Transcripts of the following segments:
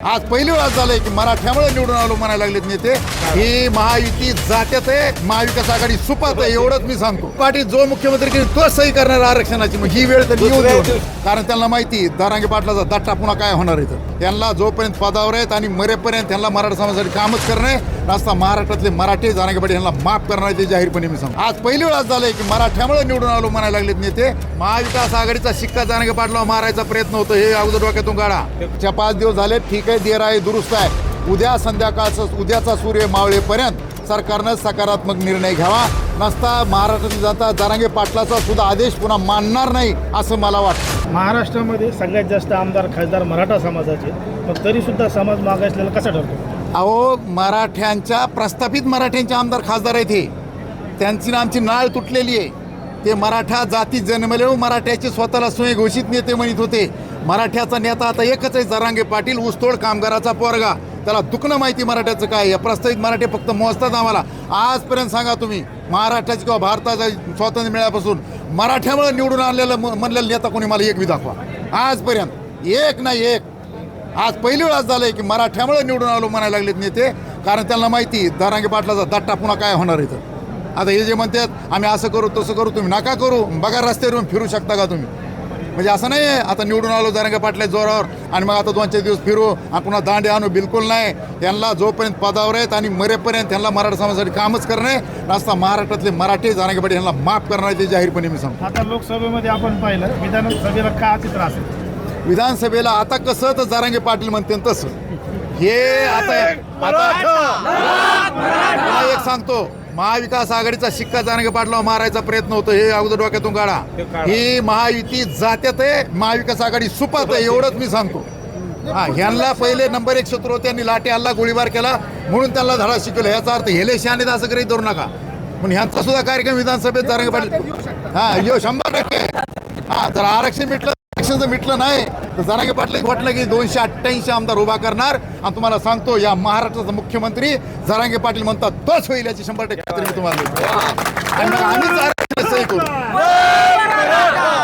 आज पहिली वेळा झालंय की मराठ्यामुळे निवडून आलो म्हणायला लागलेत नेते ही महायुती जात्यात आहे महाविकास आघाडी सुपात आहे एवढंच मी सांगतो पाटील जो मुख्यमंत्री करेल तो सही करणार आरक्षणाची मग ही वेळ तर येऊ देऊ. कारण त्यांना माहिती दारांगे पाटलाचा दट्टा पुन्हा काय होणार आहे तर. त्यांना जोपर्यंत पदावर आहेत आणि मरेपर्यंत त्यांना मराठा समाजासाठी कामच करणे रास्ता महाराष्ट्रातले मराठी जारांगे पाटील यांना माफ करणार ते जाहीरपणे मी सांगतो. आज पहिली वेळा झालंय की मराठ्यामुळे निवडून आलो म्हणायला लागलेत नेते. महाविकास आघाडीचा शिक्का जारांगे पाटला मारायचा प्रयत्न होतो हे अगोदर डोक्यातून काढा. च्या पाच दिवस झाले ठीक आहे देर आहे दुरुस्त आहे. उद्या संध्याकाळचं उद्याचा सूर्य मावळेपर्यंत सरकारनं सकारात्मक निर्णय घ्यावा. नसता महाराष्ट्रातील जनता जारांगे पाटलाचा सुद्धा आदेश पुन्हा मानणार नाही असं मला वाटतं. महाराष्ट्रामध्ये सगळ्यात जास्त आमदार खासदार मराठा समाजाचे मग तरी सुद्धा समाज मागासलेला कसा ठरतो? अहो मराठ्यांच्या प्रस्थापित मराठ्यांचे आमदार खासदार आहेत हे. त्यांची ना आमची नाळ तुटलेली आहे. ते मराठा जाती जन्मले व मराठ्याचे स्वतःला स्वयंघोषित नेते म्हणत होते. मराठ्याचा नेता आता एकच आहे जरांगे पाटील ऊसतोड कामगाराचा पोरगा. त्याला दुखणं माहिती मराठ्याचं काय आहे. या प्रस्तावित मराठी फक्त मोजतात आम्हाला. आजपर्यंत सांगा तुम्ही महाराष्ट्राची किंवा भारताचा स्वातंत्र्य मिळाल्यापासून मराठ्यामुळे निवडून आणलेलं म्हणलेलं नेता कोणी? मला एक बी दाखवा. आजपर्यंत. एक नाही एक. आज पहिली वेळा झालंय की मराठ्यामुळे निवडून आलो म्हणायला लागलेत नेते. कारण त्यांना माहिती दारांगे पाटलाचा दट्टा पुन्हा काय होणार इथं. आता हे जे म्हणतात आम्ही असं करू तसं करू तुम्ही नका करू बघा रस्त्यावरून फिरू शकता का तुम्ही? म्हणजे असं नाही आहे आता निवडून आलो दारांगे पाटल्या जोरावर आणि मग आता दोन चार दिवस फिरू आणि पुन्हा दांडे आणू बिलकुल नाही. त्यांना जोपर्यंत पदावर आहेत आणि मरेपर्यंत त्यांना मराठा समाजासाठी कामच करणे रस्ता महाराष्ट्रातले मराठी दारांगे पाटील यांना माफ करणार ते जाहीरपणे मी सांगतो. आता लोकसभेमध्ये आपण पाहिलं विधानसभेला का त्रास आहे? विधानसभेला आता कसं तर जारांगे पाटील म्हणते तसं. हे आता एक सांगतो. महाविकास आघाडीचा शिक्का जारांगे पाटला मारायचा प्रयत्न होतो. हे अगोदर डोक्यातून काढा. ही महायुती जात्यात आहे महाविकास आघाडी सुपात आहे एवढंच मी सांगतो. हा ह्यांना पहिले नंबर एक शत्रू होते त्यांनी लाटे हल्ला गोळीबार केला म्हणून त्यांना धडा शिकवला. याचा अर्थ हेले शहाणे असं काही धरू नका. पण ह्यांचा सुद्धा कार्यक्रम विधानसभेत जारांगे पाटील हा यो शंभर टक्के. हा जर आरक्षण मिटलं आरक्षण जर मिटलं नाही तर जरांगे पाटील वाटलं की दोनशे अठ्ठ्याऐंशी आमदार उभा करणार. आणि तुम्हाला सांगतो या महाराष्ट्राचा मुख्यमंत्री जरांगे पाटील म्हणतात तोच होईल याची शंभर टक्के खात्री मी तुम्हाला देतो. आणि मग आम्हीच आरक्षण सही करू.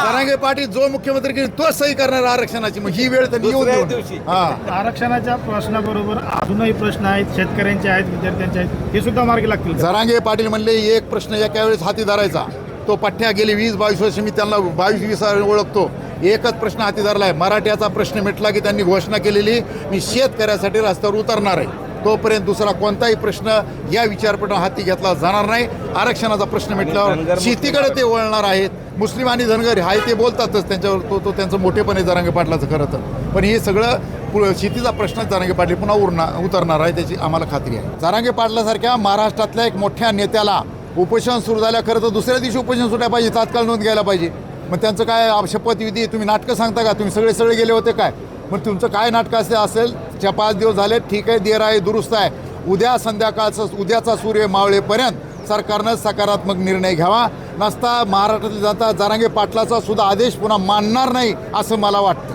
जरांगे पाटील जो मुख्यमंत्री करेल तोच सही करणार आरक्षणाची. मग ही वेळ तर येऊन देऊ हा. आरक्षणाच्या प्रश्नाबरोबर अजूनही प्रश्न आहेत शेतकऱ्यांचे आहेत विद्यार्थ्यांचे आहेत हे सुद्धा मार्गी लागतील? जरांगे पाटील म्हणले एक प्रश्न एका वेळेस हाती धरायचा. तो पठ्ठ्या गेली वीस बावीस वर्ष मी त्यांना बावीस वीस ओळखतो. एकच प्रश्न हाती धरलाय. मराठ्याचा प्रश्न मिटला की त्यांनी घोषणा केलेली मी शेतकऱ्यासाठी रस्त्यावर उतरणार आहे. तोपर्यंत दुसरा कोणताही प्रश्न या विचारपटा हाती घेतला जाणार नाही. आरक्षणाचा प्रश्न मिटल्यावर शेतीकडे ते वळणार आहेत. मुस्लिम आणि धनगर आहे ते बोलतातच. त्यांच्यावर तो तो त्यांचं मोठेपण आहे जरांगे पाटलाचं खरं तर. पण हे सगळं पु- शेतीचा प्रश्न जरांगे पाटील. पुन्हा उरणार उतरणार आहे त्याची आम्हाला खात्री आहे. जरांगे पाटलासारख्या महाराष्ट्रातल्या एक मोठ्या नेत्याला उपोषण सुरू झाल्या खरं तर दुसऱ्या दिवशी उपोषण सुटायला पाहिजे तात्काळ नोंद घ्यायला पाहिजे. मग त्यांचं काय शपथविधी तुम्ही नाटकं सांगता का? तुम्ही सगळे सगळे गेले होते काय? मग तुमचं काय नाटकं असे असेल? च्या पाच दिवस झाले ठीक आहे देर आहे दुरुस्त आहे. उद्या संध्याकाळचं उद्याचा सूर्य मावळेपर्यंत सरकारनं सकारात्मक निर्णय घ्यावा. नसता महाराष्ट्रातील जनता जारांगे पाटलाचा सुद्धा आदेश पुन्हा मानणार नाही असं मला वाटतं.